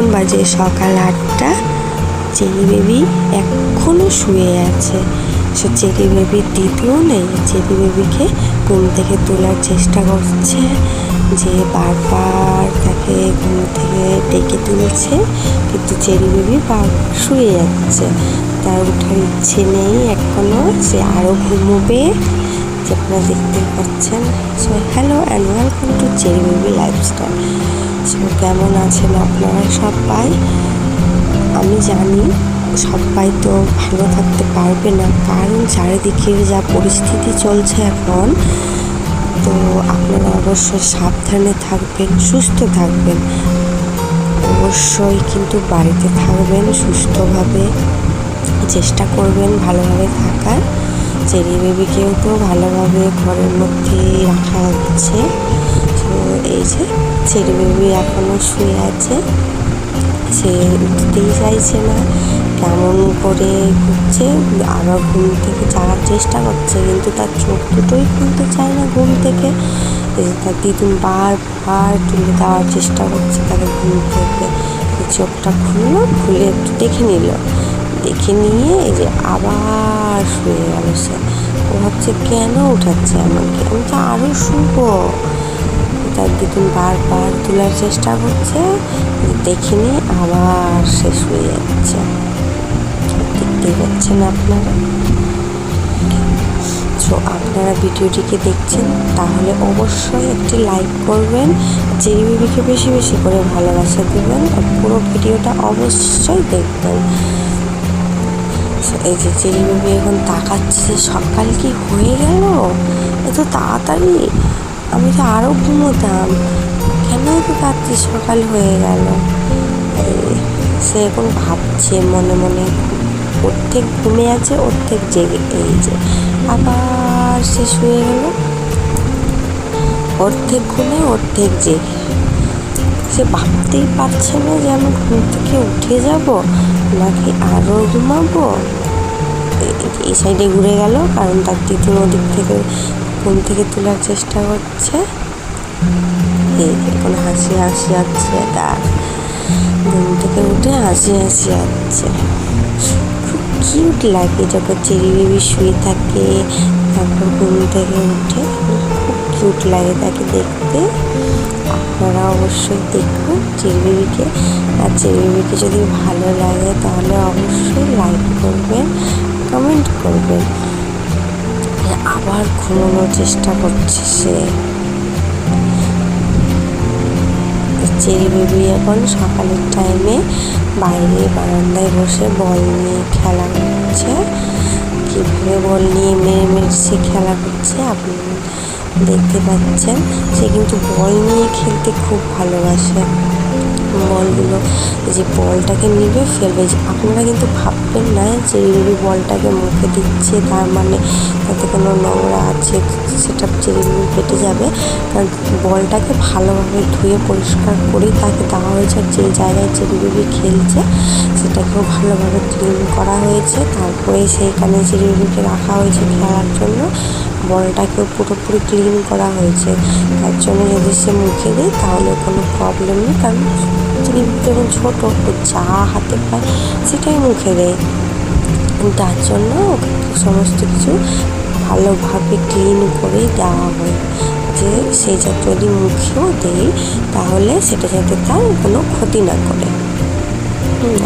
এখন বাজে সকাল আটটা। চেরি বেবি এখনও শুয়ে আছে। সে চেরি বেবির দিদিও নেই, চেরি বেবিকে ঘুম থেকে তোলার চেষ্টা করছে। যে বারবার তাকে ঘুম থেকে ডেকে তুলছে, কিন্তু চেরি বেবি বার শুয়ে যাচ্ছে। তার ওঠার ইচ্ছে নেই এখনও সে আরও ঘুমোবে। যে আপনারা দেখতে পাচ্ছেন। So hello and welcome to cherry baby lifestyle so কেমন আছেন আপনারা সবাই? আমি জানি সবাই তো ভালো থাকতে পারবে না, কারণ চারিদিকে যা পরিস্থিতি চলছে এখন, তো আপনারা অবশ্যই সাবধানে থাকবেন, সুস্থ থাকবেন। অবশ্যই কিন্তু বাড়িতে থাকবেন, সুস্থভাবে চেষ্টা করবেন ভালোভাবে থাকার। চেরি বেবিকেও তো ভালোভাবে ঘরের মধ্যে রাখা হচ্ছে। তো এই যে চেরি বেবি এখনও শুয়ে আছে। সে উঠতেই চাইছে না। কেমন করে ঘুরছে আবার ঘুম থেকে যাওয়ার চেষ্টা করছে, কিন্তু তার চোখ দুটোই খুলতে চায় না ঘুম থেকে। তার দিদুন বারবার তুলে দেওয়ার চেষ্টা করছে তাকে ঘুম থেকে। চোখটা খুললো, খুলে একটু দেখে নিল। দেখে নিয়ে এই যে আবার শুয়ে গেল সে ও ভাবছে, কেন উঠাচ্ছে আমাকে? আমি তো আরও শুবো। তার দিদুন বারবার তোলার চেষ্টা করছে। দেখে নিয়ে আবার শেষ হয়ে যাচ্ছে। দেখতেই পাচ্ছেন আপনারা? তো আপনারা ভিডিওটিকে দেখছেন, তাহলে অবশ্যই একটি লাইক করবেন চেরি বেবিকে বেশি বেশি করে ভালোবাসা দেবেন, আর পুরো ভিডিওটা অবশ্যই দেখবেন। এই যে চেরি বেবি এখন তাকাচ্ছে, সকাল কি হয়ে গেল? এত তাড়াতাড়ি? আমি তো আরও ঘুমোতাম। কেন এত তাড়াতাড়ি সকাল হয়ে গেল? সে এখন ভাবছে মনে মনে, অর্ধেক ঘুমে আছে, অর্ধেক জেগে, এই যে আবার সে শুয়ে গেল। অর্ধেক ঘুমে, অর্ধেক জেগে। সে ভাবতেই পারছে না যে আমি ঘুম থেকে উঠে যাব নাকি আরও ঘুমাবো? এই সাইডে ঘুরে গেল, কারণ তার দ্বিতীয় ওদিক থেকে ঘুম থেকে তোলার চেষ্টা করছে। এখন হাসি হাসি যাচ্ছে তার ঘুম থেকে উঠে হাসি হাসি যাচ্ছে খুব কিউট লাগে যখন চেরি বেবি শুয়ে থাকে, তারপর ঘুম থেকে উঠে, খুব কিউট লাগে তাকে দেখতে। আপনারা অবশ্যই দেখুন চেরি বেবিকে আর চেরি বেবিকে যদি ভালো লাগে, তাহলে অবশ্যই লাইক করবেন কমেন্ট করবেন। আবার ঘুমানোর চেষ্টা করছে সে। চেরি বেবি এখন সকালের টাইমে বাইরে বারান্দায় বসে বল নিয়ে খেলা করছে। কীভাবে বল নিয়ে মেরে মেরে সে খেলা করছে আপনি দেখতে পাচ্ছেন। সে কিন্তু বল নিয়ে খেলতে খুব ভালোবাসে। বলগুলো যে বলটাকে নিবে, ফেলবে। যে আপনারা কিন্তু ভাববেন না যে রিবি বলটাকে মুখে দিচ্ছে, তার মানে তাতে কোনো নোংরা আছে সেটা চেরিবিবি কেটে যাবে। কারণ বলটাকে ভালোভাবে ধুয়ে পরিষ্কার করেই তাকে দেওয়া হয়েছে, আর যে জায়গায় চেরিবিবি খেলছে, সেটাকেও ভালোভাবে ক্লিন করা হয়েছে। তারপরে সেইখানে চেরিবিবিকে রাখা হয়েছে খেলার জন্য। বলটাকেও পুরোপুরি ক্লিন করা হয়েছে। তার জন্য যদি সে মুখে দেয়, তাহলে কোনো প্রবলেম নেই। কারণ চিনি যখন ছোটো যা হাতে পায়, সেটাই মুখে দেয়। তার জন্য ওকে সমস্ত কিছু ভালোভাবে ক্লিন করেই দেওয়া হয়। যে সে যদি মুখেও দেয়, তাহলে সেটা যাতে তার কোনো ক্ষতি না করে।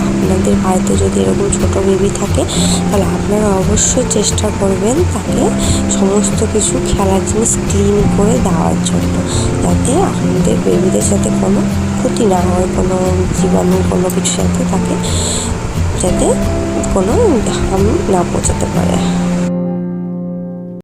আপনাদের বাড়িতে যদি এরকম ছোটো বেবি থাকে, তাহলে আপনারা অবশ্যই চেষ্টা করবেন তাকে সমস্ত কিছু খেলার জিনিস ক্লিন করে দেওয়ার জন্য, যাতে আপনাদের বেবিদের সাথে কোনো ক্ষতি না হয়, কোনো জীবাণু, কোনো কিছুর সাথে তাকে যাতে কোনো হাম না পৌঁছাতে পারে।